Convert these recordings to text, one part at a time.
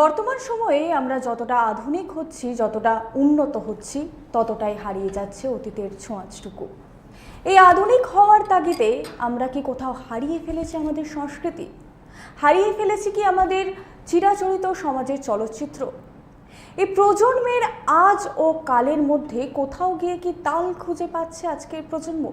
বর্তমান সময়ে আমরা যতটা আধুনিক হচ্ছি, যতটা উন্নত হচ্ছি, ততটাই হারিয়ে যাচ্ছে অতীতের ছোঁয়াচটুকু। এই আধুনিক হওয়ার তাগিদে আমরা কি কোথাও হারিয়ে ফেলেছি আমাদের সংস্কৃতি? হারিয়ে ফেলেছি কি আমাদের চিরাচরিত সমাজের চলচ্চিত্র? এই প্রজন্মের আজ ও কালের মধ্যে কোথাও গিয়ে কি তাল খুঁজে পাচ্ছে আজকের প্রজন্ম?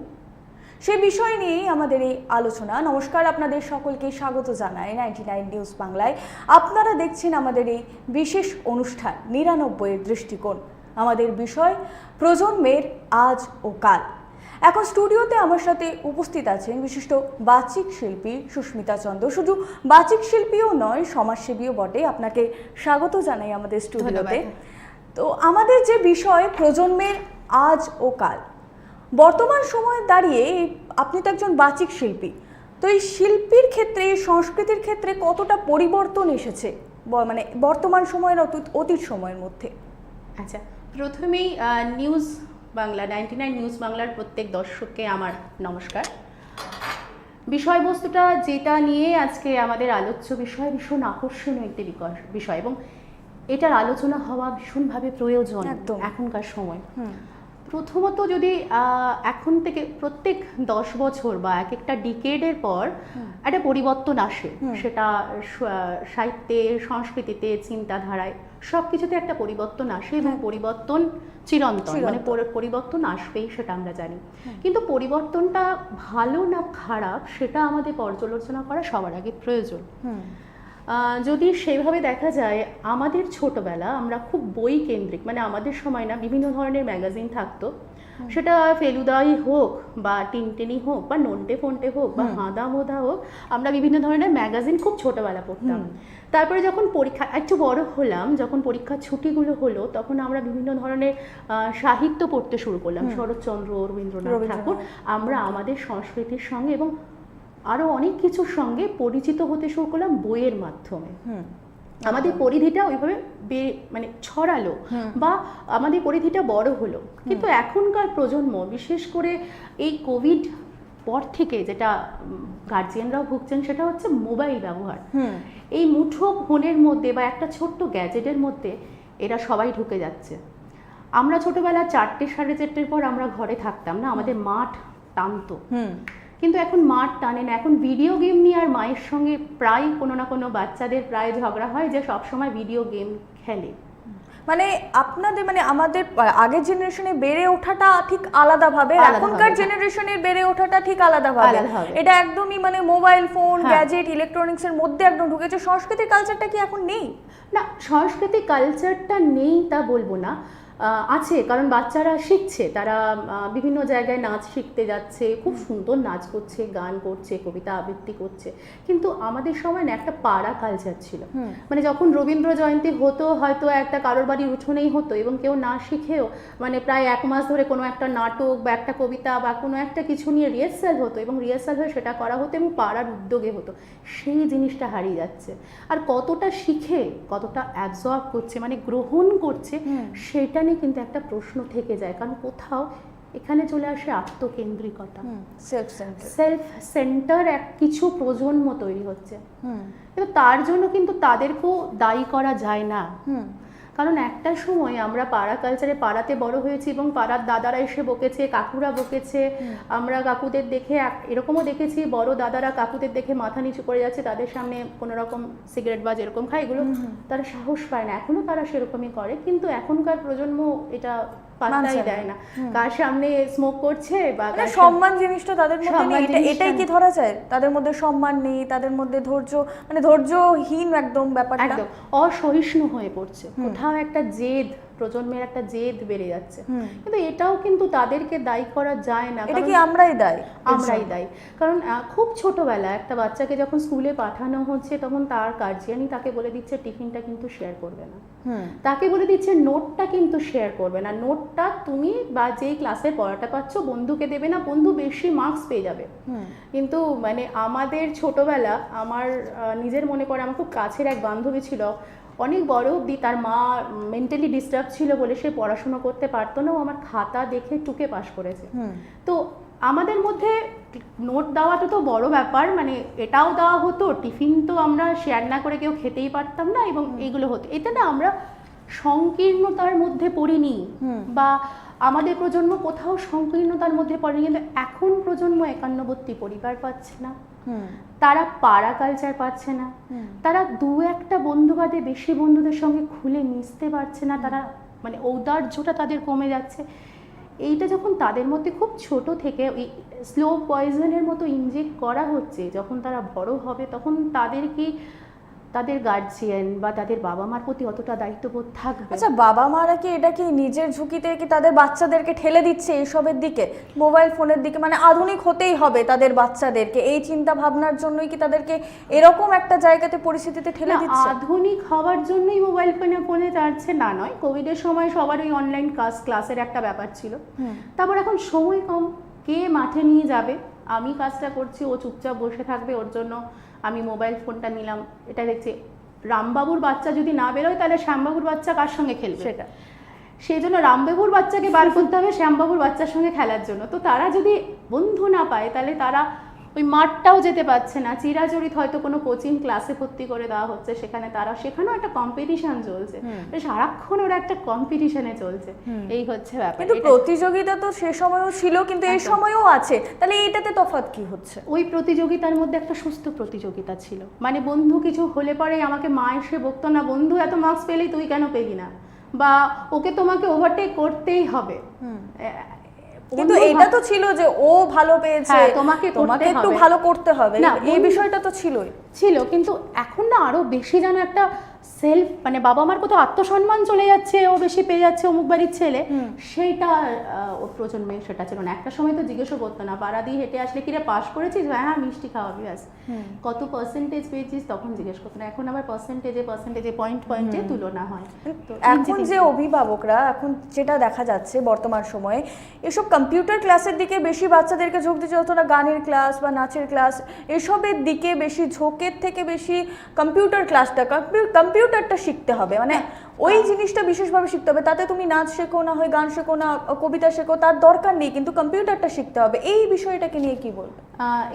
সে বিষয় নিয়েই আমাদের এই আলোচনা। নমস্কার আপনাদের সকলকে স্বাগত জানাই নাইনটি নাইন নিউজ বাংলায়। আপনারা দেখছেন আমাদের এই বিশেষ অনুষ্ঠান নিরানব্বইয়ের দৃষ্টিকোণ। আমাদের বিষয় প্রজন্মের আজ ও কাল। এখন স্টুডিওতে আমার সাথে উপস্থিত আছেন বিশিষ্ট বাচিক শিল্পী সুস্মিতা চন্দ্র। শুধু বাচিক শিল্পীও নয় সমাজসেবীও বটে। আপনাকে স্বাগত জানাই আমাদের স্টুডিওতে। তো আমাদের যে বিষয় প্রজন্মের আজ ও কাল বর্তমান সময়ে দাঁড়িয়ে আপনি তো একজন বাচিক শিল্পী। তো এই শিল্পীর ক্ষেত্রে সংস্কৃতির ক্ষেত্রে কতটা পরিবর্তন এসেছে? মানে বর্তমান সময়ের অতীত অতীত সময়ের মধ্যে? আচ্ছা প্রথমেই news Bangla ninety nine news বাংলার প্রত্যেক দর্শককে আমার নমস্কার। বিষয়বস্তুটা যেটা নিয়ে আজকে আমাদের আলোচ্য বিষয় ভীষণ আকর্ষণীয় একটি বিষয় এবং এটার আলোচনা হওয়া ভীষণভাবে প্রয়োজন। এখনকার সময়। হুম। প্রথমত যদি আহ, এখন থেকে প্রত্যেক দশ বছর বা এক একটা ডিকেডের পর একটা পরিবর্তন আসে। সেটা সাহিত্যে সংস্কৃতিতে চিন্তাধারায় সব কিছুতে একটা পরিবর্তন আসে এবং পরিবর্তন চিরন্তন মানে পরিবর্তন আসবেই সেটা আমরা জানি। কিন্তু পরিবর্তনটা ভালো না খারাপ সেটা আমাদের পর্যালোচনা করা সবার আগে প্রয়োজন। যদি সেইভাবে দেখা যায় আমাদের ছোটবেলা আমরা খুব বই কেন্দ্রিক মানে আমাদের সময় না বিভিন্ন ধরনের ম্যাগাজিন থাকতো। সেটা ফেলুদাই হোক বা টিনটিনি হোক বা নন্টে ফন্টে হোক বা। হাঁদা মোদা হোক আমরা বিভিন্ন ধরনের ম্যাগাজিন খুব ছোটবেলা পড়তাম। তারপরে যখন পরীক্ষা একটু বড় হলাম যখন পরীক্ষার ছুটিগুলো হলো তখন আমরা বিভিন্ন ধরনের সাহিত্য পড়তে শুরু করলাম। শরৎচন্দ্র রবীন্দ্রনাথ। ঠাকুর আমরা আমাদের সংস্কৃতির সঙ্গে এবং আরও অনেক কিছুর সঙ্গে পরিচিত হতে শুরু করলাম বইয়ের মাধ্যমে। আমাদের পরিধিটা ওইভাবে বে- মানে ছড়ালো বা আমাদের পরিধিটা বড় হলো। কিন্তু এখনকার প্রজন্ম বিশেষ করে এই কোভিড পর থেকে যেটা গার্জিয়ানরাও ভুগছেন সেটা হচ্ছে মোবাইল ব্যবহার। এই মুঠো ফোনের মধ্যে বা একটা ছোট্ট গ্যাজেটের মধ্যে এরা সবাই ঢুকে যাচ্ছে। আমরা ছোটবেলা চারটে সাড়ে চারটের পর আমরা ঘরে থাকতাম না আমাদের মাঠ টানতো। হুম। কিন্তু এখন মাঠ টানে না এখন ভিডিও গেম নিয়ে আর মায়ের সঙ্গে প্রায় কোনো না কোনো বাচ্চাদের প্রায় ঝগড়া হয় যে সবসময় ভিডিও গেম খেলে মানে আপনাদের মানে আমাদের আগের জেনারেশনে বেড়ে ওঠাটা ঠিক আলাদাভাবে এখনকার। জেনারেশনের বেড়ে ওঠাটা ঠিক আলাদাভাবে। এটা একদমই মানে মোবাইল ফোন। গ্যাজেট ইলেকট্রনিক্স এর মধ্যে একদম ঢুকেছে সংস্কৃতির কালচারটা কি এখন নেই না সাংস্কৃতিক কালচারটা নেই তা বলব না আছে কারণ বাচ্চারা শিখছে তারা বিভিন্ন জায়গায় নাচ শিখতে যাচ্ছে খুব সুন্দর নাচ করছে গান করছে কবিতা আবৃত্তি করছে। কিন্তু আমাদের সময় না একটা পাড়া কালচার ছিল। মানে যখন রবীন্দ্র জয়ন্তী হতো হয়তো একটা কারোর বাড়ির উঠোনেই হতো এবং কেউ না শিখেও মানে প্রায় এক মাস ধরে কোনো একটা নাটক বা একটা কবিতা বা কোনো একটা কিছু নিয়ে রিহার্সাল হতো এবং রিহার্সাল হয়ে সেটা করা হতো এবং পাড়ার উদ্যোগে হতো। সেই জিনিসটা হারিয়ে যাচ্ছে। আর কতটা শিখে কতটা অ্যাবজর্ব করছে মানে গ্রহণ করছে। সেটা নিয়ে কিন্তু একটা প্রশ্ন থেকে যায় কারণ কোথাও এখানে চলে আসে আত্মকেন্দ্রিকতা। সেলফ সেন্টার সেলফ সেন্টার এক কিছু প্রজন্ম তৈরি হচ্ছে। কিন্তু তার জন্য কিন্তু তাদেরকেও দায়ী করা যায় না। হুম। কারণ একটা সময় আমরা পাড়া কালচারে পাড়াতে বড় হয়েছি এবং পাড়ার দাদারা এসে বকেছে কাকুরা বকেছে। আমরা কাকুদের দেখে এরকমও দেখেছি বড় দাদারা কাকুদের দেখে মাথা নিচু করে যাচ্ছে তাদের সামনে কোনো রকম সিগারেট বা যেরকম খায় এগুলো। তারা সাহস পায় না। এখনও তারা সেরকমই করে। কিন্তু এখনকার প্রজন্ম এটা পাত্তাই দেয় না। কার সামনে স্মোক করছে বা মানে সম্মান জিনিসটা তাদের মধ্যে নেই। এটা এটাই কি ধরা যায়? তাদের মধ্যে সম্মান নেই তাদের মধ্যে ধৈর্য মানে ধৈর্যহীন একদম ব্যাপারটা। একদম। অসহিষ্ণু হয়ে পড়ছে। কোথাও একটা জেদ প্রজন্মের একটা জেদ বেড়ে যাচ্ছে। কিন্তু এটাও কিন্তু তাদেরকে দায়ী করা যায় না। এটা কি আমরাই দায়? আমরাই দায়ী। কারণ খুব ছোটবেলা একটা বাচ্চাকে যখন স্কুলে পাঠানো হচ্ছে তখন তার গার্জিয়ানই তাকে বলে দিচ্ছে টিফিনটা কিন্তু শেয়ার করবে না। তাকে বলে দিচ্ছে নোটটা কিন্তু শেয়ার করবে না। নোটটা তুমি বা যেই ক্লাসে পড়াটা পাচ্ছ বন্ধুকে দেবে না বন্ধু বেশি মার্কস পেয়ে যাবে। কিন্তু মানে আমাদের ছোটবেলা আমার নিজের মনে পড়ে আমার খুব কাছের এক বান্ধবী ছিল অনেক বড় অবধি তার মা মেন্টালি ডিস্টার্ব ছিল বলে সে পড়াশুনো করতে পারতো না ও আমার খাতা দেখে টুকে পাশ করেছে। তো আমাদের মধ্যে নোট দেওয়াটা তো বড় ব্যাপার মানে এটাও দেওয়া হতো টিফিন তো আমরা শেয়ার না করে কেউ খেতেই পারতাম না এবং এগুলো হতো। এটা না আমরা সংকীর্ণতার মধ্যে পড়িনি বা আমাদের প্রজন্ম কোথাও সংকীর্ণতার মধ্যে পড়েনি কিন্তু এখন প্রজন্ম একান্নবর্তী পরিবার পাচ্ছে না। তারা পাড়া কালচার পাচ্ছে না। তারা দু একটা বন্ধু বাদে বেশি বন্ধুদের সঙ্গে খুলে মিশতে পারছে না। তারা মানে ঔদার্যটা তাদের কমে যাচ্ছে। এইটা যখন তাদের মধ্যে খুব ছোট থেকে ওই স্লো পয়জনের মতো ইনজেক্ট করা হচ্ছে যখন তারা বড় হবে তখন তাদের কি তাদের গার্জিয়ান বা তাদের বাবা মার প্রতি অতটা দায়িত্ববোধ থাকবে আচ্ছা বাবা মারা কি এটা কি নিজের ঝুঁকিতে কি তাদের বাচ্চাদেরকে ঠেলে দিচ্ছে এইসবের দিকে? মোবাইল ফোনের দিকে মানে আধুনিক হতেই হবে তাদের বাচ্চাদেরকে। এই চিন্তা ভাবনার জন্যই কি তাদেরকে এরকম একটা জায়গাতে পরিস্থিতিতে ঠেলে দিচ্ছে? আধুনিক হওয়ার জন্যই মোবাইল ফোনে ফোনে যাচ্ছে না নয়। কোভিডের সময় সবার ওই অনলাইন ক্লাস ক্লাসের একটা ব্যাপার ছিল। তারপর এখন সময় কম। কে মাঠে নিয়ে যাবে? আমি কাজটা করছি ও চুপচাপ বসে থাকবে ওর জন্য আমি মোবাইল ফোনটা নিলাম এটা দেখছি। রামবাবুর বাচ্চা যদি না বেরোয় তাহলে শ্যামবাবুর বাচ্চা কার সঙ্গে খেলবে? সেটা। সেই জন্য রামবাবুর বাচ্চাকে বার করতে হবে শ্যামবাবুর বাচ্চার সঙ্গে খেলার জন্য। তো তারা যদি বন্ধু না পায় তাহলে তারা ওই মাঠটাও যেতে পারছে না। চিরাচরিত হয়তো কোনো কোচিং ক্লাসে ভর্তি করে দেওয়া হচ্ছে সেখানে তারা। সেখানেও একটা কম্পিটিশন চলছে। হুম। সারাক্ষণ ওরা একটা কম্পিটিশনে চলছে। এই হচ্ছে ব্যাপার। কিন্তু প্রতিযোগিতা তো সে সময়ও ছিল কিন্তু এই সময়ও আছে। তাহলে এইটাতে তফাৎ কি হচ্ছে? ওই প্রতিযোগিতার মধ্যে একটা সুস্থ প্রতিযোগিতা ছিল। মানে বন্ধু কিছু হলে পরে আমাকে মা এসে বকতো না বন্ধু এত মার্কস পেলি তুই কেন পেলি না? বা ওকে তোমাকে ওভারটেক করতেই হবে। কিন্তু এটা তো ছিল যে ও ভালো পেয়েছে হ্যাঁ, তোমাকে তোমাকে একটু ভালো করতে হবে। না, এই বিষয়টা তো ছিলই। ছিল কিন্তু এখন না আরও বেশি যেন একটা সেলফ মানে বাবা মার কোথাও আত্মসম্মান চলে যাচ্ছে ও বেশি পেয়ে যাচ্ছে অমুক বাড়ির ছেলে। সেইটা ওর প্রজন্মে সেটা ছিল না। একটা সময় তো জিজ্ঞেসও করতো না পাড়া দিয়ে হেঁটে আসলে কিরে পাস করেছিস? হ্যাঁ হ্যাঁ মিষ্টি খাওয়াবি ব্যাস। কত পার্সেন্টেজ পেয়েছিস? তখন জিজ্ঞেস করতো না। এখন আবার পার্সেন্টেজে পার্সেন্টেজে পয়েন্ট পয়েন্টে তুলনা হয়। এখন যে অভিভাবকরা এখন যেটা দেখা যাচ্ছে বর্তমান সময়ে এসব কম্পিউটার ক্লাসের দিকে বেশি বাচ্চাদেরকে ঝোঁক দিচ্ছে অথবা গানের ক্লাস বা নাচের ক্লাস এসবের দিকে বেশি ঝোঁকের থেকে বেশি কম্পিউটার ক্লাসটা কম্পিউটারটা শিখতে হবে। মানে ওই জিনিসটা বিশেষভাবে শিখতে হবে। তাতে তুমি নাচ শেখো না হয় গান শেখো না কবিতা শেখো তার দরকার নেই। কিন্তু কম্পিউটারটা শিখতে হবে। এই বিষয়টাকে নিয়ে কি বলবে?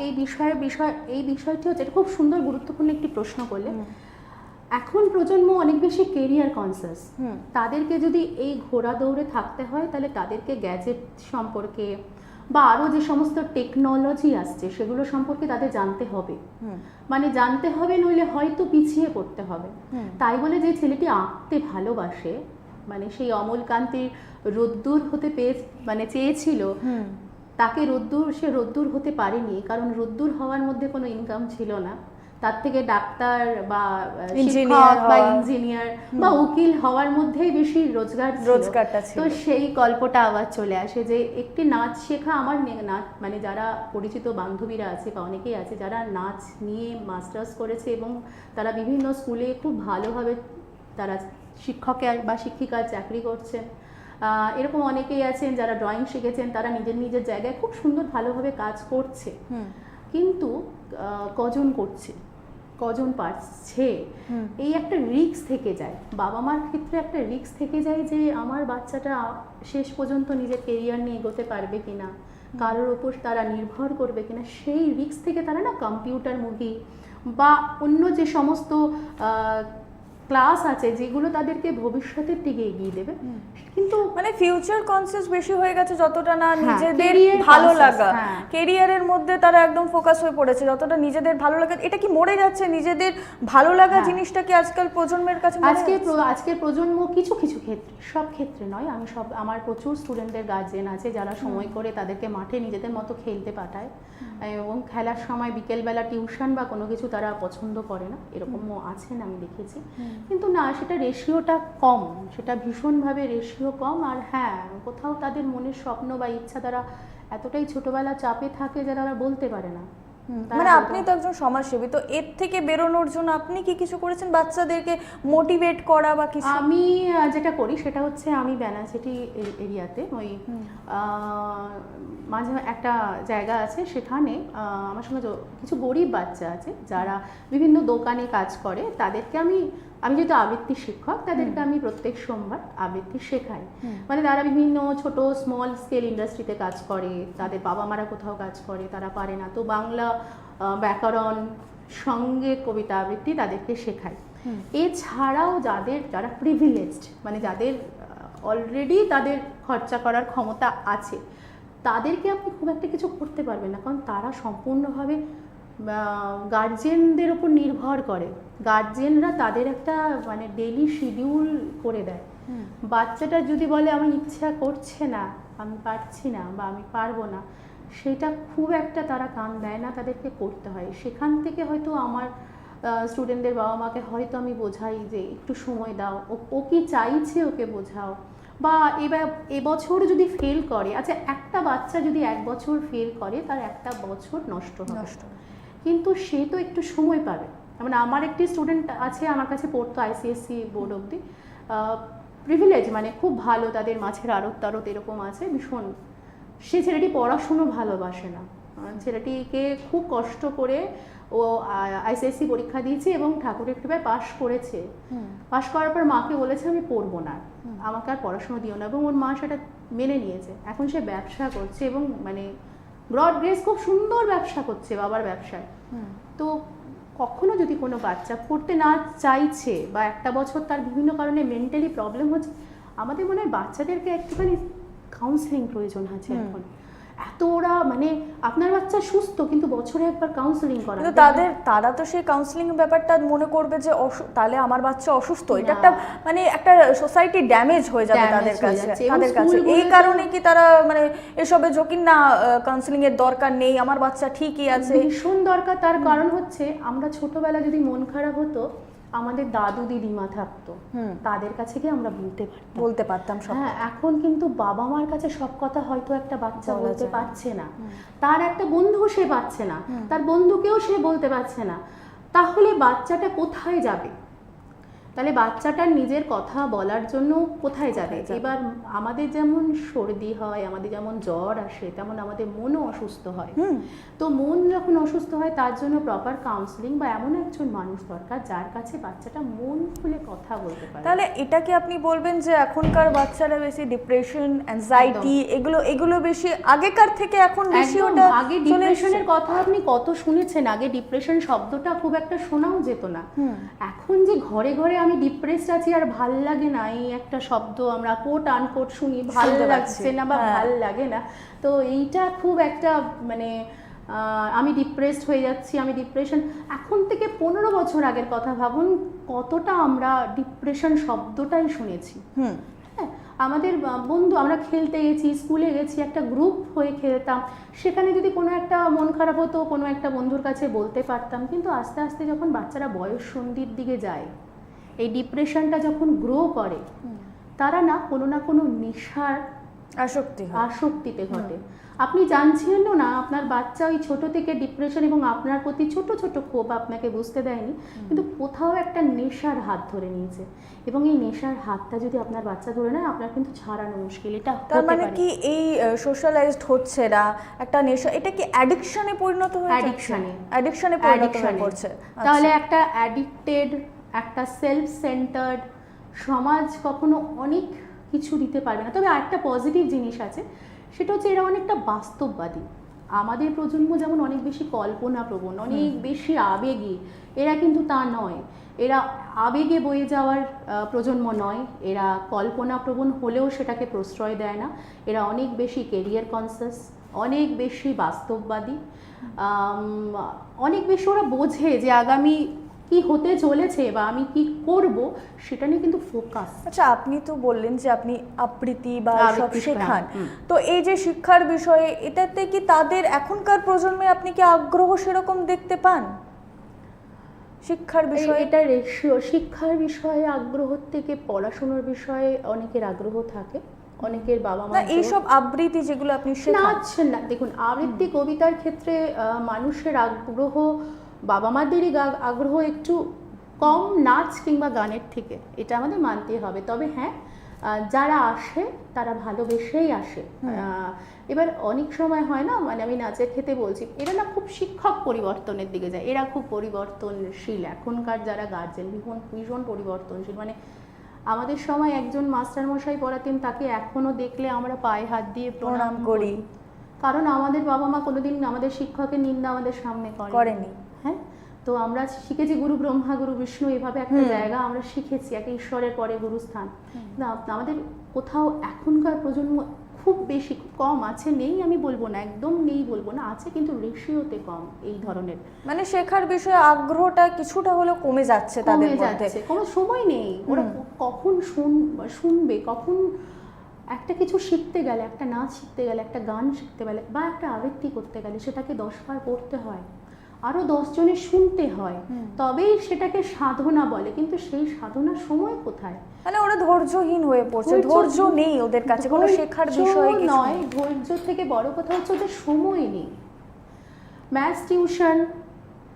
এই বিষয়ে বিষয় এই বিষয়টি হচ্ছে খুব সুন্দর গুরুত্বপূর্ণ একটি প্রশ্ন করলে। এখন প্রজন্ম অনেক বেশি কেরিয়ার কনসিয়াস হুম। তাদেরকে যদি এই ঘোড়া দৌড়ে থাকতে হয় তাহলে তাদেরকে গ্যাজেট সম্পর্কে বা আরও যে সমস্ত টেকনোলজি আসছে সেগুলো সম্পর্কে তাদের জানতে হবে। মানে জানতে হবে নইলে হয়তো পিছিয়ে পড়তে হবে। তাই বলে যে ছেলেটি আঁকতে ভালোবাসে মানে সেই অমলকান্তির রোদ্দুর হতে পেয়ে মানে চেয়েছিল। হুম। তাকে রোদ্দুর সে রোদ্দুর হতে পারেনি কারণ রোদ্দুর হওয়ার মধ্যে কোনো ইনকাম ছিল না। তার থেকে ডাক্তার বা শিক্ষক বা ইঞ্জিনিয়ার বা উকিল হওয়ার মধ্যেই বেশি রোজগার রোজগারটা ছিল। তো সেই গল্পটা আবার চলে আসে যে একটি নাচ শেখা আমার নাচ মানে যারা পরিচিত বান্ধবীরা আছে বা অনেকেই আছে যারা নাচ নিয়ে মাস্টার্স করেছে এবং তারা বিভিন্ন স্কুলে খুব ভালোভাবে তারা শিক্ষকের বা শিক্ষিকার চাকরি করছেন এরকম অনেকেই আছেন যারা ড্রয়িং শিখেছেন তারা নিজের নিজের জায়গায় খুব সুন্দর ভালোভাবে কাজ করছে। কিন্তু কজন করছে? কজন পারছে? এই একটা রিক্স থেকে যায়। বাবা মার ক্ষেত্রে একটা রিক্স থেকে যায় যে আমার বাচ্চাটা শেষ পর্যন্ত নিজের কেরিয়ার নিয়ে এগোতে পারবে কিনা? কারোর ওপর তারা নির্ভর করবে কিনা? সেই রিক্স থেকে তারা না কম্পিউটার মুভি বা অন্য যে সমস্ত ক্লাস আছে যেগুলো তাদেরকে ভবিষ্যতের দিকে এগিয়ে দেবে। কিন্তু মানে ফিউচার কনসিয়াস বেশি হয়ে গেছে যতটা না হ্যাঁ, নিজেদের ভালো লাগা। হ্যাঁ। কেরিয়ারের মধ্যে তারা একদম ফোকাস হয়ে পড়েছে যতটা নিজেদের ভালো লাগা এটা কি মরে যাচ্ছে? নিজেদের ভালো লাগা হ্যাঁ। জিনিসটা কি আজকাল প্রজন্মের কাছে আজকে আজকের প্রজন্ম কিছু কিছু ক্ষেত্রে সব ক্ষেত্রে নয়। আমি সব আমার প্রচুর স্টুডেন্টদের গার্জেন আছে যারা সময় করে তাদেরকে মাঠে নিজেদের মতো খেলতে পাঠায়। এবং খেলার সময় বিকেলবেলা টিউশন বা কোনো কিছু তারা পছন্দ করে না। এরকমও আছেন আমি দেখেছি। কিন্তু না সেটা রেশিওটা কম সেটা ভীষণভাবে রেশিও কম। আর হ্যাঁ কোথাও তাদের মনের স্বপ্ন বা ইচ্ছা তারা এতটাই ছোটবেলা চাপে থাকে যে তারা বলতে পারে না। মানে আপনি তো একজন সমাজসেবী তো এর থেকে বেরোনোর জন্য আপনি কি কিছু করেছেন? বাচ্চাদেরকে মোটিভেট করা বা কিছু? আমি যেটা করি সেটা হচ্ছে আমি ব্যানার্সিটি এরিয়াতে ওই আহ, মাঝে একটা জায়গা আছে সেখানে আহ, আমার সঙ্গে কিছু গরিব বাচ্চা আছে যারা বিভিন্ন দোকানে কাজ করে তাদেরকে আমি আমি যেহেতু আবৃত্তি শিক্ষক তাদেরকে আমি প্রত্যেক সোমবার আবৃত্তি শেখাই। মানে তারা বিভিন্ন ছোট স্মল স্কেল ইন্ডাস্ট্রিতে কাজ করে তাদের বাবা মারা কোথাও কাজ করে তারা পারে না। তো বাংলা ব্যাকরণ সঙ্গে কবিতা আবৃত্তি তাদেরকে শেখাই। এছাড়াও যাদের যারা প্রিভিলেজড মানে যাদের অলরেডি তাদের খরচা করার ক্ষমতা আছে তাদেরকে আপনি খুব একটা কিছু করতে পারবেন না কারণ তারা সম্পূর্ণভাবে গার্জেনদের ওপর নির্ভর করে। গার্জেনরা তাদের একটা মানে ডেলি শিডিউল করে দেয়। বাচ্চাটা যদি বলে আমার ইচ্ছা করছে না আমি পারছি না বা আমি পারব না সেটা খুব একটা তারা কান দেয় না তাদেরকে করতে হয়। সেখান থেকে হয়তো আমার স্টুডেন্টদের বাবা মাকে হয়তো আমি বোঝাই যে একটু সময় দাও। ও- ও কি চাইছে ওকে বোঝাও? বা এবার এবছর যদি ফেল করে আচ্ছা একটা বাচ্চা যদি এক বছর ফেল করে তার একটা বছর নষ্ট নষ্ট কিন্তু সে তো একটু সময় পাবে। মানে আমার একটি স্টুডেন্ট আছে আমার কাছে পড়তো আইসিএসসি বোর্ড অবধি। প্রিভিলেজ মানে খুব ভালো তাদের মাছের আড়ত তারত এরকম আছে ভীষণ। সে ছেলেটি পড়াশুনো ভালোবাসে না। ছেলেটিকে খুব কষ্ট করে ও আইসিএসসি পরীক্ষা দিয়েছে এবং ঠাকুরের কৃপায় পাশ করেছে। পাশ করার পর মাকে বলেছে আমি পড়ব না। আমাকে আর পড়াশুনো দিও না। এবং ওর মা সেটা মেনে নিয়েছে। এখন সে ব্যবসা করছে এবং মানে ব্রড গ্রেস খুব সুন্দর ব্যবসা করছে বাবার ব্যবসায়। তো কখনো যদি কোনো বাচ্চা পড়তে না চাইছে বা একটা বছর তার বিভিন্ন কারণে মেন্টালি প্রবলেম হচ্ছে আমাদের মনে হয় বাচ্চাদেরকে একটুখানি কাউন্সেলিং প্রয়োজন আছে এখন। এত ওরা মানে আপনার বাচ্চা সুস্থ কিন্তু বছরে একবার কাউন্সেলিং করা কিন্তু তাদের তারা তো সেই কাউন্সিলিং ব্যাপারটা মনে করবে যে তাহলে আমার বাচ্চা অসুস্থ। এটা একটা মানে একটা সোসাইটি ড্যামেজ হয়ে যাবে তাদের কাছে তাদের কাছে। এই কারণে কি তারা মানে এসবে ঝোঁকিন না কাউন্সিলিং এর দরকার নেই আমার বাচ্চা ঠিকই আছে। ভীষণ দরকার। তার কারণ হচ্ছে আমরা ছোটবেলা যদি মন খারাপ হতো আমাদের দাদু দিদিমা থাকতো। তাদের কাছে গিয়ে আমরা বলতে পারতাম। বলতে পারতাম সব। হ্যাঁ এখন কিন্তু বাবা মার কাছে সব কথা হয়তো একটা বাচ্চা বলা বলতে। পারছে না। তার একটা বন্ধু সে পাচ্ছে না। তার বন্ধুকেও সে বলতে পারছে না। তাহলে বাচ্চাটা কোথায় যাবে? তাহলে বাচ্চাটার নিজের কথা বলার জন্য কোথায় যাবে? এবার আমাদের যেমন সর্দি হয় আমাদের যেমন জ্বর আসে তেমন আমাদের মনও অসুস্থ হয়। তো মন যখন অসুস্থ হয় তার জন্য প্রপার কাউন্সিলিং বা এমন একজন মানুষ দরকার যার কাছে বাচ্চাটা মন খুলে কথা বলতে পারে। তাহলে এটা কি আপনি বলবেন যে এখনকার বাচ্চারা বেশি ডিপ্রেশন অ্যাংজাইটি এগুলো এগুলো বেশি আগেকার থেকে এখন বেশি ওটা আগে ডিপ্রেশনের কথা আপনি কত শুনেছেন? আগে ডিপ্রেশন শব্দটা খুব একটা শোনাও যেত না। এখন যে ঘরে ঘরে আমি ডিপ্রেসড আছি আর ভালো লাগে না এই একটা শব্দ আমরা কোট আনকোট শুনি ভালো লাগছে না বা হ্যাঁ। ভালো লাগে না। তো এইটা খুব একটা মানে আমি ডিপ্রেসড হয়ে যাচ্ছি আমি ডিপ্রেশন এখন থেকে পনেরো বছর আগের কথা ভাবুন কতটা আমরা ডিপ্রেশন শব্দটাই শুনেছি। হুম। হ্যাঁ আমাদের বন্ধু আমরা খেলতে গেছি স্কুলে গেছি একটা গ্রুপ হয়ে খেলতাম। সেখানে যদি কোনো একটা মন খারাপ হতো কোনো একটা বন্ধুর কাছে বলতে পারতাম। কিন্তু আস্তে আস্তে যখন বাচ্চারা বয়স সন্ধির দিকে যায় এই ডিপ্রেশনটা যখন গ্রো করে তারা না কোনো না কোনো নেশার আসক্তি আসক্তিতে ঘটে। আপনি জানছিলেনও না আপনার বাচ্চা ওই ছোট থেকে ডিপ্রেশন এবং আপনার প্রতি ছোট ছোট ক্ষোভ আপনাকে বুঝতে দেয়নি কিন্তু কোথাও একটা নেশার হাত ধরে নিয়েছে। এবং এই নেশার হাতটা যদি আপনার বাচ্চা ধরে নেয় আপনার কিন্তু ছাড়ানো মুশকিল এটা তার মানে কি এই সোশ্যালাইজড হচ্ছে না একটা নেশা এটা কি অ্যাডিকশনে পরিণত হয়ে Addiction-এ। অ্যাডিকশনে পরিণত হয়ে পড়ছে। তাহলে আচ্ছা। একটা অ্যাডিক্টেড একটা সেলফ সেন্টার্ড সমাজ কখনো অনেক কিছু দিতে পারবে না। তবে একটা পজিটিভ জিনিস আছে সেটা হচ্ছে এরা অনেকটা বাস্তববাদী। আমাদের প্রজন্ম যেমন অনেক বেশি কল্পনা প্রবণ অনেক বেশি আবেগী এরা কিন্তু তা নয়। এরা আবেগে বয়ে যাওয়ার প্রজন্ম নয়। এরা কল্পনা প্রবণ হলেও সেটাকে প্রশ্রয় দেয় না। এরা অনেক বেশি কেরিয়ার কনসিয়াস অনেক বেশি বাস্তববাদী। অনেক বেশি ওরা বোঝে যে আগামী কি হতে চলেছে বা আমি কি করব সেটা নিয়ে কিন্তু ফোকাস আচ্ছা আপনি তো বললেন যে আপনি আবৃত্তি বা সব শেখান। তো এই যে শিক্ষার বিষয়ে এটাতে কি তাদের এখনকার প্রজন্মে আপনি কি আগ্রহ সেরকম দেখতে পান? শিক্ষার বিষয়ে? এটা রেশিও শিক্ষার বিষয়ে আগ্রহ থেকে পড়াশোনার বিষয়ে অনেকের আগ্রহ থাকে অনেকের বাবা মা এইসব আবৃত্তি যেগুলো আপনি নাচ না দেখুন আবৃত্তি কবিতার ক্ষেত্রে আহ, মানুষের আগ্রহ বাবা মাদেরই আগ্রহ একটু কম নাচ কিংবা গানের থেকে এটা আমাদের মানতে হবে। তবে হ্যাঁ যারা আসে তারা ভালোবেসেই আসে। এবার অনেক সময় হয় না মানে আমি নাচের খেতে বলছি এরা না খুব শিক্ষক পরিবর্তনের দিকে যায়। এরা খুব পরিবর্তনশীল। এখনকার যারা গার্জেন ভীষণ ভীষণ পরিবর্তনশীল। মানে আমাদের সময় একজন মাস্টার মশাই পড়াতেন তাকে এখনও দেখলে আমরা পায়ে হাত দিয়ে প্রণাম করি। কারণ আমাদের বাবা মা কোনোদিন আমাদের শিক্ষকের নিন্দা আমাদের সামনে করে করেনি। হ্যাঁ তো আমরা শিখেছি গুরু ব্রহ্মা গুরু বিষ্ণু এভাবে একটা জায়গা আমরা শিখেছি একটা ঈশ্বরের পরে গুরুস্থান। না আমাদের কোথাও এখনকার প্রজন্ম খুব বেশি কম আছে নেই আমি বলব না একদম নেই বলব না আছে কিন্তু রেশিওতে কম এই ধরনের। মানে শেখার বিষয়ে আগ্রহটা কিছুটা হলেও কমে যাচ্ছে তাদের মধ্যে। কোনো সময় নেই। ওরা কখন শুন শুনবে কখন একটা কিছু শিখতে গেলে একটা নাচ শিখতে গেলে একটা গান শিখতে গেলে বা একটা আবৃত্তি করতে গেলে সেটাকে দশবার পড়তে হয়। আরও দশজনের শুনতে হয়। তবেই সেটাকে সাধনা বলে। কিন্তু সেই সাধনার সময় কোথায়? মানে ওরা ধৈর্যহীন হয়ে পড়ছে। ধৈর্য- নেই ওদের কাছে। কোনো শেখার বিষয়ে নয়। ধৈর্য থেকে বড় কথা হচ্ছে ওদের সময় নেই। ম্যাথস টিউশন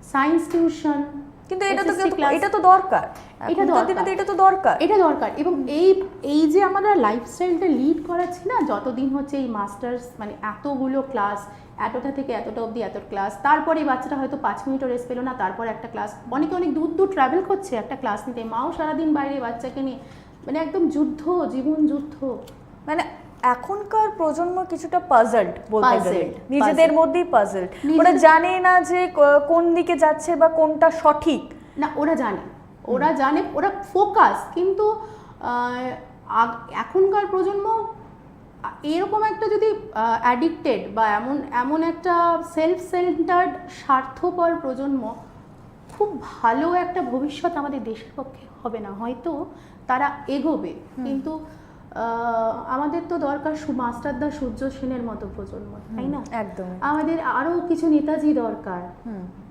সায়েন্স টিউশন কিন্তু এটা তো কিন্তু- এটা তো দরকার। এটা দরকার। এটা তো দরকার। এটা দরকার। এবং এই এই যে আমরা লাইফস্টাইলটা লিড করাচ্ছি না যতদিন হচ্ছে এই মাস্টার্স মানে এতগুলো ক্লাস এতটা থেকে এতটা অবধি এত ক্লাস তারপরে বাচ্চাটা হয়তো পাঁচ মিনিটও রেস্ট পেল না তারপর একটা ক্লাস অনেকে অনেক দূর দূর ট্রাভেল করছে একটা ক্লাস নিতে। মাও সারাদিন বাইরে বাচ্চাকে নিয়ে। মানে একদম যুদ্ধ জীবন যুদ্ধ। মানে এখনকার প্রজন্ম কিছুটা পাজলড বলতে গেলে। নিজেদের মধ্যেই পাজলড ওরা জানে না যে কোন দিকে যাচ্ছে বা কোনটা সঠিক। না ওরা জানে। ওরা জানে ওরা ফোকাস কিন্তু এখনকার প্রজন্ম এরকম একটা যদি অ্যাডিক্টেড বা এমন এমন একটা সেলফ সেন্টার্ড স্বার্থপর প্রজন্ম খুব ভালো একটা ভবিষ্যৎ আমাদের দেশের পক্ষে হবে না। হয়তো তারা এগোবে। কিন্তু আমাদের তো দরকার মাস্টারদা সূর্য সেনের মতো প্রজন্ম তাই না? একদম আমাদের আরও কিছু নেতাজি দরকার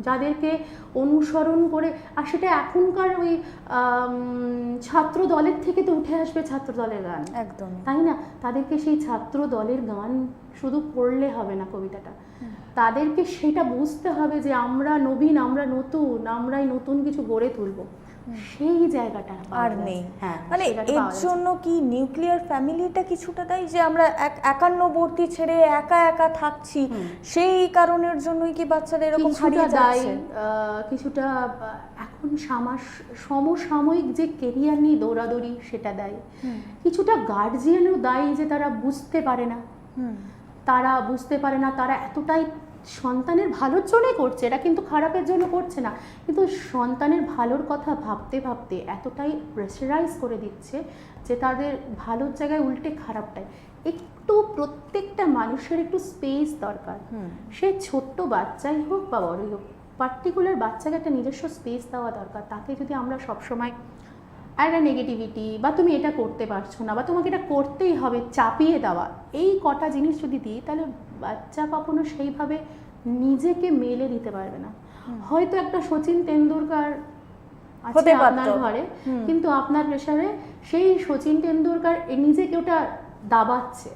যাদেরকে অনুসরণ করে আর সেটা এখনকার ওই ছাত্র দলের থেকে তো উঠে আসবে ছাত্র দলের গান। একদম তাই না? তাদেরকে সেই ছাত্র দলের গান শুধু পড়লে হবে না কবিতাটা। তাদেরকে সেটা বুঝতে হবে যে আমরা নবীন আমরা নতুন আমরাই নতুন কিছু গড়ে তুলবো। সেই জায়গাটা আর নেই। হ্যাঁ মানে এর জন্য কি নিউক্লিয়ার ফ্যামিলিটা কিছুটা তাই যে আমরা এক একান্নবর্তী ছেড়ে একা একা থাকছি সেই কারণের জন্যই কি বাচ্চারা এরকম হারিয়ে যাচ্ছে? আহ, কিছুটা এখন সামাস সমসাময়িক যে কেরিয়ার নিয়ে দৌড়াদৌড়ি সেটা দায়ী। কিছুটা গার্জিয়ানও দায়ী যে তারা বুঝতে পারে না। তারা বুঝতে পারে না তারা এতটাই সন্তানের ভালোর জন্যই করছে এটা কিন্তু খারাপের জন্য করছে না। কিন্তু সন্তানের ভালোর কথা ভাবতে ভাবতে এতটাই প্রেশারাইজ করে দিচ্ছে যে তাদের ভালোর জায়গায় উল্টে খারাপটাই। একটু প্রত্যেকটা মানুষের একটু স্পেস দরকার। হুম। সে ছোট্ট বাচ্চাই হোক বা বড়ই হোক পার্টিকুলার বাচ্চাকে একটা নিজস্ব স্পেস দেওয়া দরকার। তাকে যদি আমরা সবসময় একটা নেগেটিভিটি বা তুমি এটা করতে পারছ না বা তোমাকে এটা করতেই হবে চাপিয়ে দেওয়া। এই কটা জিনিস যদি দিই তাহলে বাচ্চা কখনো সেইভাবে নিজেকে মেলে দিতে পারবে না। হয়তো একটা শচীন তেন্ডুলকার আছে আপনার ঘরে কিন্তু আপনার প্রেশারে সেই সচিন তেন্ডুলকার নিজেকে ওটা দাবাচ্ছে।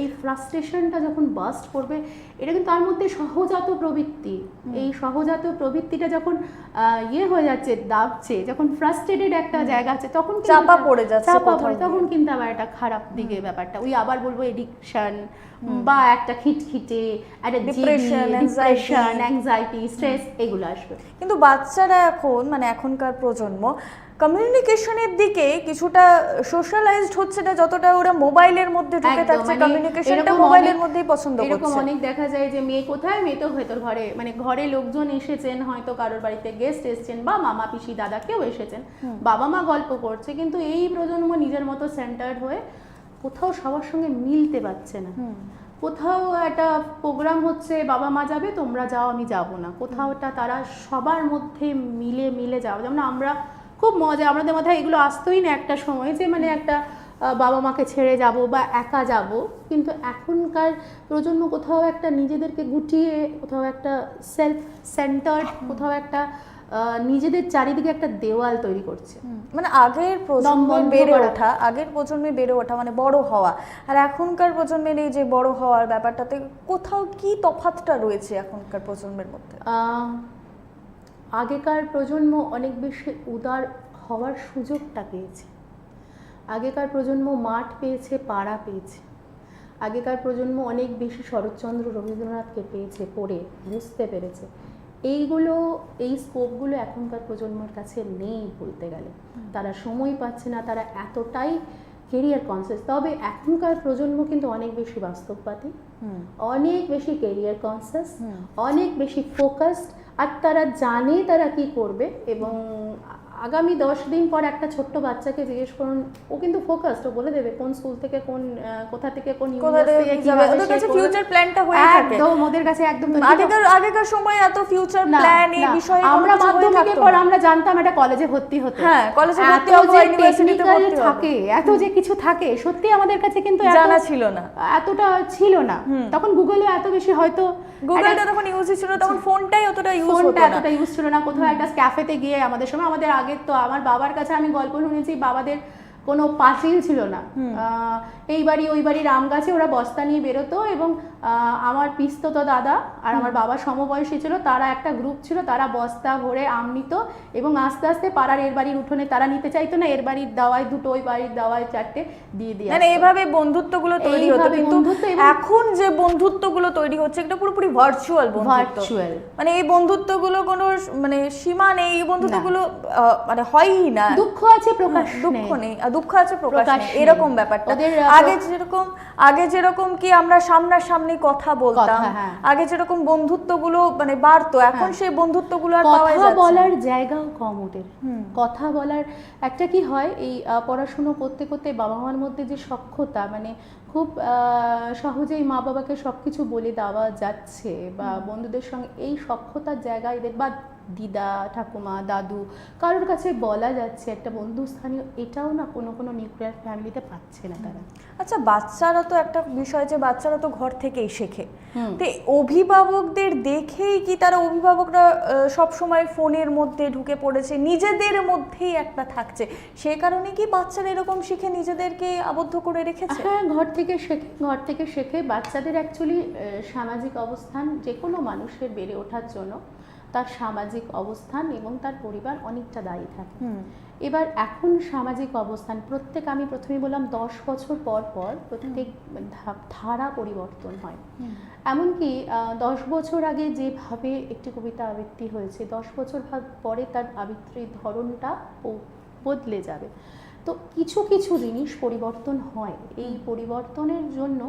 এই ফ্রাস্ট্রেশনটা যখন বাস্ট করবে এটা কিন্তু তার মধ্যে সহজাত প্রবৃত্তি। এই সহজাত প্রবৃত্তিটা যখন ইয়ে হয়ে যাচ্ছে দাবছে যখন ফ্রাস্ট্রেটেড একটা জায়গা আছে তখন চাপা পড়ে যাচ্ছে চাপা পড়ে তখন কিন্তু আবার একটা খারাপ দিকে ব্যাপারটা। ওই আবার বলব এডিকশন বা একটা খিটখিটে একটা ডিপ্রেশন। অ্যাংজাইটি স্ট্রেস এগুলো আসবে। কিন্তু বাচ্চারা এখন মানে এখনকার প্রজন্ম কমিউনিকেশনের দিকে কিছুটা সোশ্যালাইজড হচ্ছে না যতটা ওরা মোবাইলের মধ্যে ঢুকে থাকছে কমিউনিকেশনটা মোবাইলের মধ্যেই পছন্দ এরকম অনেক দেখা যায় যে মেয়ে কোথায় মেয়ে তো ভেতর ঘরে মানে ঘরে লোকজন এসেছেন হয়তো কারোর বাড়িতে গেস্ট এসেছেন বা মামা পিসি দাদা কেউ এসেছেন। বাবা মা গল্প করছে কিন্তু এই প্রজন্ম নিজের মতো সেন্টার্ড হয়ে কোথাও সবার সঙ্গে মিলতে পারছে না। কোথাও একটা প্রোগ্রাম হচ্ছে বাবা মা যাবে তোমরা যাও আমি যাব না। কোথাওটা তারা সবার মধ্যে মিলে মিলে যাও যেমন আমরা খুব মজা। আমাদের মাথায় এগুলো আসতোই না একটা সময় যে মানে একটা বাবা মাকে ছেড়ে যাব বা একা যাব। কিন্তু এখনকার প্রজন্ম কোথাও একটা নিজেদেরকে গুটিয়ে কোথাও একটা সেলফ সেন্টার্ড কোথাও একটা নিজেদের চারিদিকে একটা দেওয়াল তৈরি করছে। মানে আগের প্রজন্মে দমবন্ধ বেড়ে ওঠা আগের প্রজন্মে বেড়ে ওঠা মানে বড় হওয়া। আর এখনকার প্রজন্মের এই যে বড় হওয়ার ব্যাপারটাতে কোথাও কি তফাৎটা রয়েছে এখনকার প্রজন্মের মধ্যে? আহ, আগেকার প্রজন্ম অনেক বেশি উদার হওয়ার সুযোগটা পেয়েছে। আগেকার প্রজন্ম মাঠ পেয়েছে পাড়া পেয়েছে। আগেকার প্রজন্ম অনেক বেশি শরৎচন্দ্র রবীন্দ্রনাথকে পেয়েছে পড়ে বুঝতে পেরেছে। এইগুলো এই স্কোপগুলো এখনকার প্রজন্মের কাছে নেই বলতে গেলে। তারা সময় পাচ্ছে না তারা এতটাই কেরিয়ার কনসিয়াস তবে এখনকার প্রজন্ম কিন্তু অনেক বেশি বাস্তববাদী। অনেক বেশি কেরিয়ার কনসিয়াস অনেক বেশি ফোকাসড আর তারা জানে তারা কি করবে এবং আগামী দশ দিন পর একটা ছোট্ট বাচ্চাকে জিজ্ঞেস করুন ও কিন্তু ফোকাসড ও বলে দেবে কোন স্কুল থেকে কোন কোথা থেকে কোন ওদের কাছে ফিউচার প্ল্যানটা হয়ে থাকে। একদম ওদের কাছে একদম আগেকার আগেকার সময় এত ফিউচার প্ল্যান এই বিষয়ে আমরা কোনো কিছু মাধ্যমিকের পর আমরা জানতাম এটা কলেজে ভর্তি হতে। হ্যাঁ, কলেজে ভর্তি এত যে ইউনিভার্সিটিতে ভর্তি থাকে এত যে কিছু থাকে সত্যি আমাদের কাছে কিন্তু জানা ছিল না। এতটা ছিল না। তখন গুগলে এত বেশি হয়তো গুগলটা একটা- তখন ইউজই ছিল তখন ফোনটাই অতটা ইউজ হতো না। এতটা ইউজ ছিল না। কোথাও একটা ক্যাফেতে গিয়ে আমাদের সময় আমাদের আগে তো আমার বাবার কাছে আমি গল্প শুনেছি বাবাদের কোনো পাঁচিল ছিল না। আহ, এই বাড়ি ওই বাড়ির আম গাছে ওরা বস্তা নিয়ে বেরোতো এবং আমার পিস্তত দাদা আর আমার বাবা সমবয়সী ছিল তারা একটা গ্রুপ ছিল তারা বস্তা ভরে আম নিত এবং আস্তে আস্তে পাড়ার এর বাড়ির উঠোনে তারা নিতে চাইতো না এর বাড়ির দাওয়ায় দুটো ওই বাড়ির দাওয়ায় চারটে দিয়ে দিয়ে মানে। এইভাবে বন্ধুত্বগুলো তৈরি হতো কিন্তু বন্ধুত্ব এখন যে বন্ধুত্বগুলো তৈরি হচ্ছে এটা পুরোপুরি ভার্চুয়াল বন্ধুত্ব ভার্চুয়াল মানে এই বন্ধুত্বগুলো কোনো মানে সীমা নেই এই বন্ধুত্বগুলো আহ, মানে হয়ই না দুঃখ আছে প্রকাশ দুঃখ নেই। দুঃখ আছে প্রকাশ। এরকম ব্যাপারটা আগে যেরকম আগে যেরকম কি আমরা সামনাসামনি কথা বলতাম। হ্যাঁ। আগে যেরকম বন্ধুত্বগুলো মানে বাড়তো এখন সেই বন্ধুত্বগুলো আর পাওয়া যাচ্ছে কথা বলার জায়গাও কম ওদের। কথা বলার একটা কি হয় এই পড়াশুনো করতে করতে বাবা মার মধ্যে যে সক্ষতা মানে খুব আহ, সহজেই মা বাবাকে সব কিছু বলে দেওয়া যাচ্ছে বা বন্ধুদের সঙ্গে এই সক্ষতার জায়গা এদের বা দিদা ঠাকুমা দাদু কারোর কাছে বলা যাচ্ছে একটা বন্ধুস্থানীয় এটাও না কোনো কোনো নিউক্লিয়ার ফ্যামিলিতে পাচ্ছে না তারা। আচ্ছা বাচ্চারা তো একটা বিষয় যে বাচ্চারা তো ঘর থেকেই শেখে। তো অভিভাবকদের দেখেই কি তারা অভিভাবকরা সব সময় ফোনের মধ্যে ঢুকে পড়েছে নিজেদের মধ্যেই একটা থাকছে। সে কারণে কি বাচ্চারা এরকম শিখে নিজেদেরকে আবদ্ধ করে রেখেছে? হ্যাঁ ঘর থেকে শেখে ঘর থেকে শেখে। বাচ্চাদের অ্যাকচুয়ালি সামাজিক অবস্থান যে কোনো মানুষের বেড়ে ওঠার জন্য তার সামাজিক অবস্থান এবং তার পরিবার অনেকটা দায়ী থাকে। এবার এখন সামাজিক অবস্থান প্রত্যেক আমি প্রথমে বললাম দশ বছর পর পর প্রত্যেক ধারা পরিবর্তন হয়। এমনকি দশ বছর আগে যেভাবে একটি কবিতা আবৃত্তি হয়েছে দশ বছর পরে তার আবৃত্তির ধরনটা বদলে যাবে। তো কিছু কিছু জিনিস পরিবর্তন হয়। এই পরিবর্তনের জন্য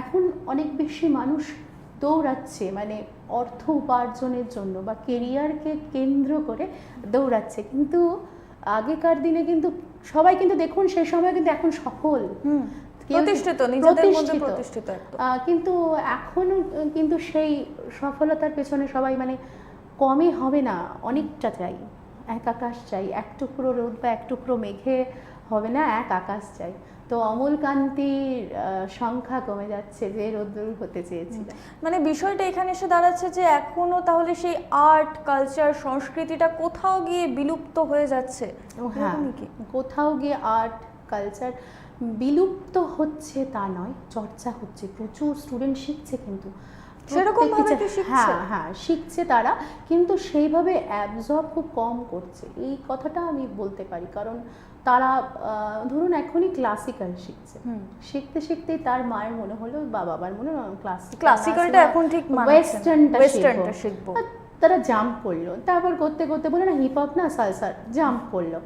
এখন অনেক বেশি মানুষ দৌড়াচ্ছে। মানে অর্থ উপার্জনের জন্য বা কেরিয়ারকে কেন্দ্র করে দৌড়াচ্ছে। কিন্তু আগেকার দিনে কিন্তু সবাই কিন্তু দেখুন সেই সময় কিন্তু এখন সফল। প্রতিষ্ঠিত প্রতিষ্ঠিত। কিন্তু এখনও কিন্তু সেই সফলতার পেছনে সবাই মানে কমে হবে না অনেকটা চাই। এক আকাশ চাই এক টুকরো রোদ বা এক টুকরো মেঘে হবে না এক আকাশ চাই। তো অমল কান্তির সংখ্যা কমে যাচ্ছে যে রোদ্দুর হতে চেয়েছিল। মানে বিষয়টা এখানে এসে দাঁড়াচ্ছে যে এখনও তাহলে সেই আর্ট কালচার সংস্কৃতিটা কোথাও গিয়ে বিলুপ্ত হয়ে যাচ্ছে। হ্যাঁ কোথাও গিয়ে আর্ট কালচার বিলুপ্ত হচ্ছে তা নয় চর্চা হচ্ছে প্রচুর স্টুডেন্ট শিখছে কিন্তু। সেরকম? হ্যাঁ হ্যাঁ শিখছে তারা কিন্তু সেইভাবে অ্যাবজর্ব খুব কম করছে। এই কথাটা আমি বলতে পারি কারণ তারা ধরুন এখনই ক্লাসিক্যাল শিখছে। শিখতে শিখতে তার মায়ের মনে হলো বা বাবার মনে হলো ক্লাসিক্যালটা এখন ঠিক ওয়েস্টার্নটা ওয়েস্টার্নটা শিখব। তারা জাম্প করল। তারপর করতে করতে বলে না হিপ হপ না সালসার জাম্প করল।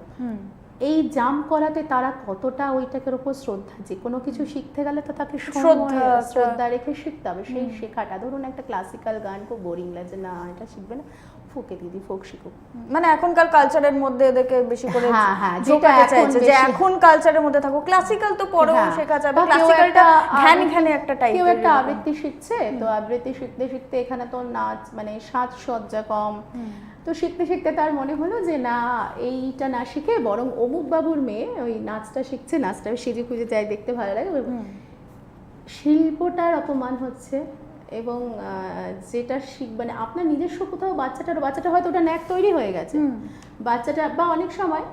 এই জাম্প করাতে তারা কতটা ওইটাকের ওপর শ্রদ্ধা যে কোনো কিছু শিখতে গেলে তো তাকে শ্রদ্ধা- শ্রদ্ধা। রেখে শিখতে হবে। সেই শেখাটা। ধরুন একটা ক্লাসিক্যাল গান খুব বোরিং লাগে না এটা শিখবে না। ফোকে দিদি ফোক শিখুক। মানে এখনকার কালচারের মধ্যে এদেরকে বেশি করে হ্যাঁ, হ্যাঁ, যেটা চাইছে যে এখন কালচারের মধ্যে থাকো ক্লাসিক্যাল তো পরেও হ্যাঁ, শেখা যাবে। ক্লাসিক্যালটা ঘ্যান ঘ্যানে একটা টাইপ কেউ একটা আবৃত্তি শিখছে তো আবৃত্তি শিখতে শিখতে এখানে তো নাচ মানে সাজসজ্জা কম। তো শিখতে শিখতে তার মনে হলো যে না এইটা না শিখে বরং অমুক বাবুর মেয়ে ওই নাচটা শিখছে নাচটা সেজে খুঁজে যায় দেখতে ভালো লাগে। শিল্পটার অপমান হচ্ছে। এবং যেটা শিখ মানে আপনার নিজস্ব কোথাও বাচ্চাটার বাচ্চাটা হয়তো ওটা ন্যাক তৈরি হয়ে গেছে। বাচ্চাটা বা অনেক সময়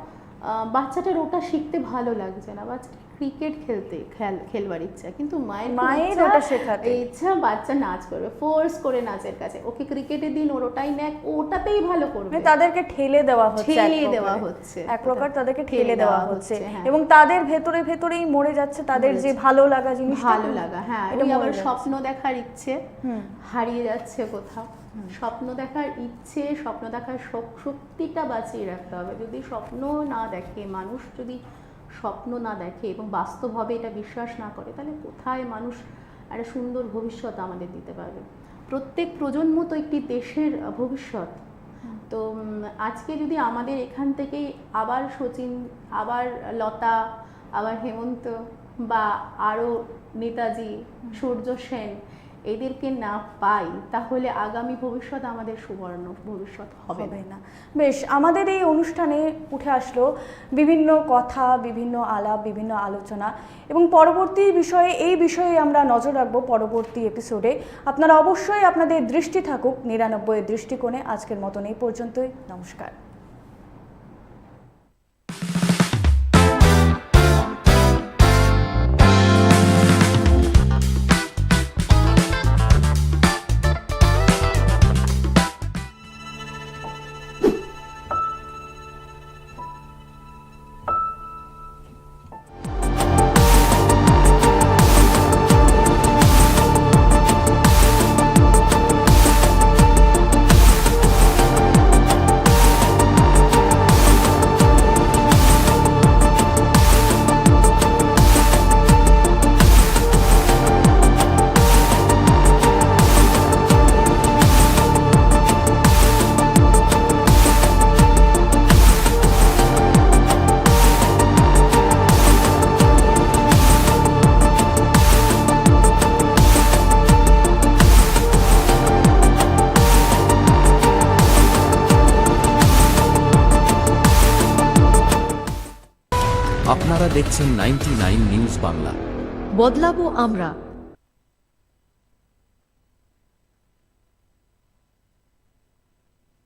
বাচ্চাটার ওটা শিখতে ভালো লাগছে না। বাচ্চাটা ক্রিকেট খেলতে খেল খেলবার ইচ্ছা। কিন্তু মায়ের মায়ের ওটা শেখাতে। ইচ্ছা বাচ্চা নাচ করবে ফোর্স করে নাচের কাছে। ওকে ক্রিকেটের দিন ওর ওটাই নেক ওটাতেই ভালো করবে। মানে তাদেরকে ঠেলে দেওয়া হচ্ছে ঠেলে দেওয়া হচ্ছে। এক প্রকার তাদেরকে ঠেলে দেওয়া হচ্ছে। হ্যাঁ। এবং তাদের ভেতরে ভেতরেই মরে যাচ্ছে তাদের যে ভালো লাগা জিনিস ভালো লাগা হ্যাঁ এটা আবার স্বপ্ন দেখার ইচ্ছে হারিয়ে যাচ্ছে কোথাও। স্বপ্ন দেখার ইচ্ছে স্বপ্ন দেখার শক- শক্তিটা বাঁচিয়ে রাখতে হবে। যদি স্বপ্ন না দেখে মানুষ যদি স্বপ্ন না দেখে এবং বাস্তবভাবে এটা বিশ্বাস না করে তাহলে কোথায় মানুষ একটা সুন্দর ভবিষ্যৎ আমাদের দিতে পারবে? প্রত্যেক প্রজন্ম তো একটি দেশের ভবিষ্যৎ। তো আজকে যদি আমাদের এখান থেকেই আবার সচিন আবার লতা আবার হেমন্ত বা আরও নেতাজি সূর্য সেন এদেরকে না পাই তাহলে আগামী ভবিষ্যৎ আমাদের সুবর্ণ ভবিষ্যৎ হবে না। বেশ আমাদের এই অনুষ্ঠানে উঠে আসলো বিভিন্ন কথা বিভিন্ন আলাপ বিভিন্ন আলোচনা এবং পরবর্তী বিষয়ে এই বিষয়ে আমরা নজর রাখব পরবর্তী এপিসোডে আপনারা অবশ্যই আপনাদের দৃষ্টি থাকুক নিরানব্বই দৃষ্টিকোণে। আজকের মতন এই পর্যন্তই। নমস্কার। নিউজ বাংলা বদলাবো আমরা।